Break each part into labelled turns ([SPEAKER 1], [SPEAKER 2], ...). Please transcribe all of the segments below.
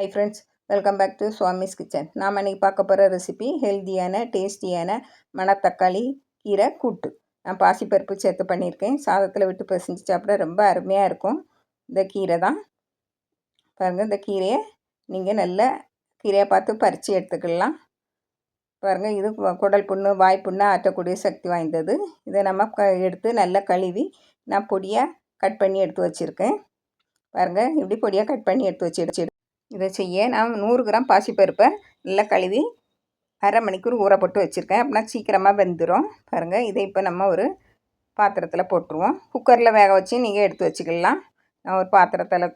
[SPEAKER 1] Hi friends welcome back to Swami's kitchen நாம் இன்றைக்கி பார்க்க போகிற ரெசிபி ஹெல்த்தியான டேஸ்டியான மணத்தக்காளி கீரை கூட்டு. நான் பாசிப்பருப்பு சேர்த்து பண்ணியிருக்கேன். சாதத்தில் விட்டு பிசைஞ்சு சாப்பிட ரொம்ப அருமையாக இருக்கும். இந்த கீரை தான். பாருங்கள் இந்த கீரையை நீங்கள் நல்ல கீரையை பார்த்து பறித்து எடுத்துக்கலாம். பாருங்கள் இது குடல் புண்ணு வாய் புண்ணு ஆற்றக்கூடிய சக்தி வாய்ந்தது. இதை நம்ம க எடுத்து நல்லா கழுவி நான் பொடியாக கட் பண்ணி எடுத்து வச்சுருக்கேன். பாருங்கள் இப்படி பொடியாக கட் பண்ணி எடுத்து வச்சு இதை செய்ய நான் நூறு கிராம் பாசிப்பருப்பை நல்லா கழுவி அரை மணிக்கூர் ஊற போட்டு வச்சுருக்கேன். அப்படின்னா சீக்கிரமாக வெந்துடும் பாருங்கள் இதை இப்போ நம்ம ஒரு பாத்திரத்தில் போட்டுருவோம். குக்கரில் வேக வச்சு நீங்கள் எடுத்து வச்சுக்கலாம். நான் ஒரு பாத்திரத்தில்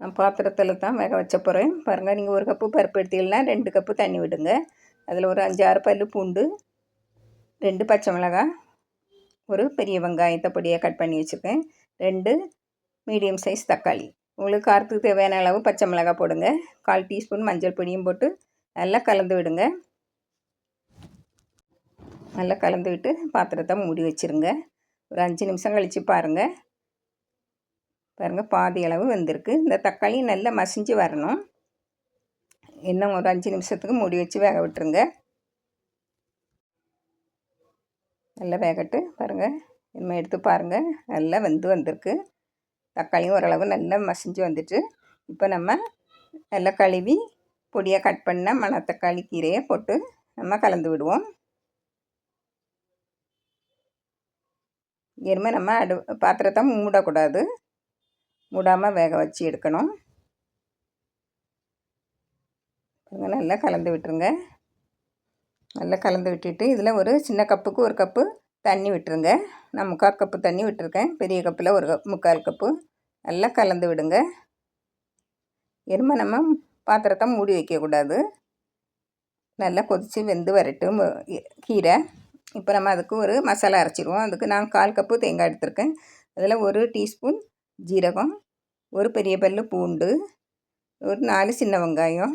[SPEAKER 1] நான் பாத்திரத்தில் தான் வேக வச்ச போகிறேன் பாருங்கள் நீங்கள் ஒரு கப்பு பருப்பு எடுத்தீங்கன்னா ரெண்டு கப்பு தண்ணி விடுங்க. அதில் ஒரு அஞ்சு ஆறு பல் பூண்டு ரெண்டு பச்சை மிளகாய் ஒரு பெரிய வெங்காயத்தை பொடியாக கட் பண்ணி வச்சுருக்கேன். ரெண்டு மீடியம் சைஸ் தக்காளி. உங்களுக்கு காரத்துக்கு தேவையான அளவு பச்சை மிளகாய் போடுங்க. கால் டீஸ்பூன் மஞ்சள் பொடியும் போட்டு நல்லா கலந்து விடுங்க. நல்லா கலந்து விட்டு பாத்திரத்தை மூடி வச்சுருங்க. ஒரு அஞ்சு நிமிஷம் கழித்து பாருங்கள் பாருங்கள் பாதி அளவு வந்திருக்கு. இந்த தக்காளி நல்லா மசிஞ்சு வரணும். இன்னும் ஒரு அஞ்சு நிமிஷத்துக்கு மூடி வச்சு வேக விட்டுருங்க. நல்லா வேகட்டு பாருங்கள் இனிமேல் எடுத்து பாருங்கள் நல்லா வெந்து வந்திருக்கு. தக்காளியும் ஓரளவு நல்லா மசிஞ்சு வந்துட்டு இப்போ நம்ம நல்லா கழுவி பொடியாக கட் பண்ண மணத்தக்காளி கீரையை போட்டு நம்ம கலந்து விடுவோம். இனிமேல் நம்ம அடு பாத்திரத்தை மூடக்கூடாது. மூடாமல் வேக வச்சு எடுக்கணும். நல்லா கலந்து விட்டுருங்க. நல்லா கலந்து விட்டுட்டு இதில் ஒரு சின்ன கப்புக்கு ஒரு கப்பு தண்ணி விட்டுருங்க. நான் முக்கால் கப்பு தண்ணி விட்டுருக்கேன். பெரிய கப்பில் ஒரு முக்கால் கப்பு. நல்லா கலந்து விடுங்க. எருமை நம்ம பாத்திரத்தை மூடி வைக்கக்கூடாது. நல்லா கொதித்து வெந்து வரட்டும். கீரை. இப்போ நம்ம அதுக்கு ஒரு மசாலா அரைச்சிடுவோம் அதுக்கு நான் கால் கப்பு தேங்காய் எடுத்திருக்கேன். அதில் ஒரு டீஸ்பூன் ஜீரகம் ஒரு பெரிய பல்லு பூண்டு ஒரு நாலு சின்ன வெங்காயம்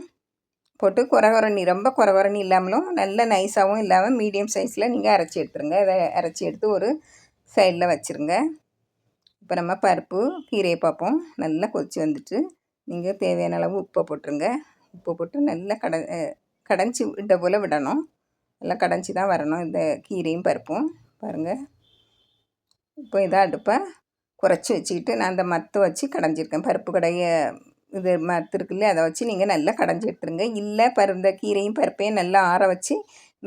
[SPEAKER 1] போட்டு குறகுறணி ரொம்ப குறகுறணி இல்லாமலும் நல்ல நைஸாகவும் இல்லாமல் மீடியம் சைஸில் நீங்கள் அரைச்சி எடுத்துருங்க. அதை அரைச்சி எடுத்து ஒரு சைடில் வச்சுருங்க. இப்போ நம்ம பருப்பு கீரையை பார்ப்போம். நல்லா கொதித்து வந்துட்டு நீங்கள் தேவையான அளவு உப்பை போட்டுருங்க. உப்பை போட்டு நல்லா கட கடைஞ்சி விட்ட போல் விடணும். நல்லா கடைஞ்சி தான் வரணும் இந்த கீரையும் பருப்பும். பாருங்கள் இப்போ இதை அடுப்பை குறைச்சி வச்சுக்கிட்டு நான் அந்த மத்து வச்சு கடைஞ்சிருக்கேன். பருப்பு கடைய இது மத்து இருக்குல்ல அதை வச்சு நீங்கள் நல்லா கடைஞ்சி எடுத்துருங்க. இல்லை பருந்த கீரையும் பருப்பையும் நல்லா ஆற வச்சு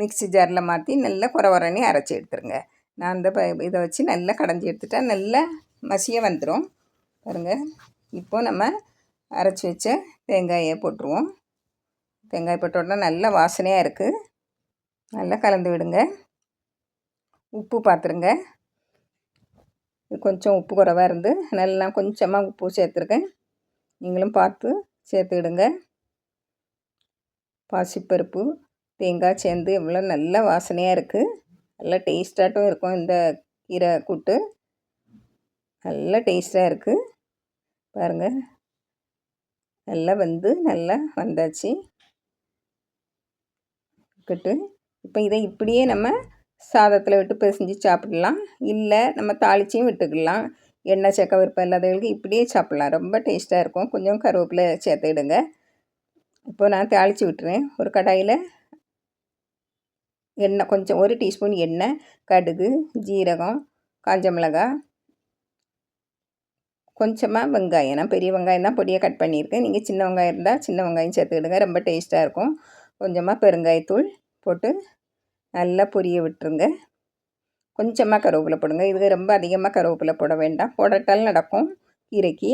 [SPEAKER 1] மிக்சி ஜாரில் மாற்றி நல்லா குறை உரணி அரைச்சி எடுத்துருங்க. நான் அந்த ப இதை வச்சு நல்லா கடைஞ்சி எடுத்துட்டேன். நல்லா மசிய வந்துடும் பாருங்கள் இப்போது நம்ம அரைச்சி வச்ச தேங்காயை போட்டுருவோம். தேங்காய் போட்ட உடனே நல்ல வாசனையாக இருக்குது நல்லா கலந்து விடுங்க. உப்பு பார்த்துருங்க கொஞ்சம் உப்பு குறைவாக இருந்து நல்லா கொஞ்சமாக உப்பு சேர்த்துருக்கேன். நீங்களும் பார்த்து சேர்த்துக்கிடுங்க பாசிப்பருப்பு தேங்காய் சேர்ந்து எவ்வளோ நல்ல வாசனையாக இருக்குது நல்லா டேஸ்ட்டாகட்டும் இருக்கும் இந்த கீரை கூட்டு. நல்லா டேஸ்ட்டாக இருக்குது பாருங்கள் நல்லா வந்து நல்லா வந்தாச்சு. இருக்கட்டு இப்போ இதை இப்படியே நம்ம சாதத்தில் விட்டு பிசைஞ்சு சாப்பிடலாம். இல்லை நம்ம தாளிச்சியும் விட்டுக்கலாம். எண்ணெய் சேர்க்க விருப்பம் இல்லாதவங்களுக்கு இப்படியே சாப்பிட்லாம். ரொம்ப டேஸ்ட்டாக இருக்கும். கொஞ்சம் கருவேப்பிலை சேர்த்துடுங்க இப்போ நான் தாளித்து விட்டுறேன். ஒரு கடாயில் எண்ணெய் கொஞ்சம் ஒரு டீஸ்பூன் எண்ணெய் கடுகு ஜீரகம் காஞ்ச மிளகாய் கொஞ்சமாக வெங்காயம். நான் பெரிய வெங்காயம் தான் பொடியாக கட் பண்ணியிருக்கேன். நீங்கள் சின்ன வெங்காயம் இருந்தால் சின்ன வெங்காயம் சேர்த்துக்கிடுங்க ரொம்ப டேஸ்ட்டாக இருக்கும். கொஞ்சமாக பெருங்காயத்தூள் போட்டு நல்லா பொரிய விட்டுருங்க. கொஞ்சமாக கருவேப்பிலை போடுங்க. இதுக்கு ரொம்ப அதிகமாக கருவேப்பிலை போட வேண்டாம். போடட்டால் நடக்கும். கீரைக்கு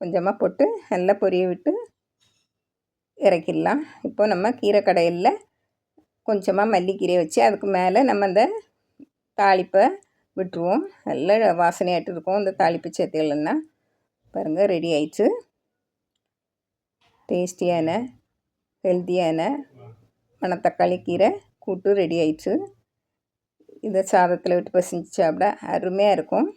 [SPEAKER 1] கொஞ்சமாக போட்டு நல்லா பொரிய விட்டு இறக்கிடலாம். இப்போ நம்ம கீரை கடையில் கொஞ்சமாக மல்லிக்கீரையை வச்சு அதுக்கு மேலே நம்ம அந்த தாளிப்பை விட்டுருவோம். நல்ல வாசனையாட்டு இருக்கும் இந்த தாளிப்பு சேர்த்துக்கலன்னா. பாருங்கள் ரெடி ஆயிடுச்சு. டேஸ்டியான ஹெல்த்தியான மணத்தக்காளி கீரை கூட்டு ரெடி ஆயிடுச்சு. இதை சாதத்தில் விட்டு பசிஞ்சு சாப்பிட அருமையாக இருக்கும்.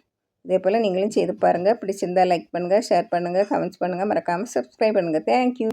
[SPEAKER 1] இதே போல் நீங்களும் செய்து பாருங்கள் பிடிச்சிருந்தால் லைக் பண்ணுங்கள் ஷேர் பண்ணுங்கள் கமெண்ட்ஸ் பண்ணுங்கள் மறக்காமல் சப்ஸ்கிரைப் பண்ணுங்கள் தேங்க்யூ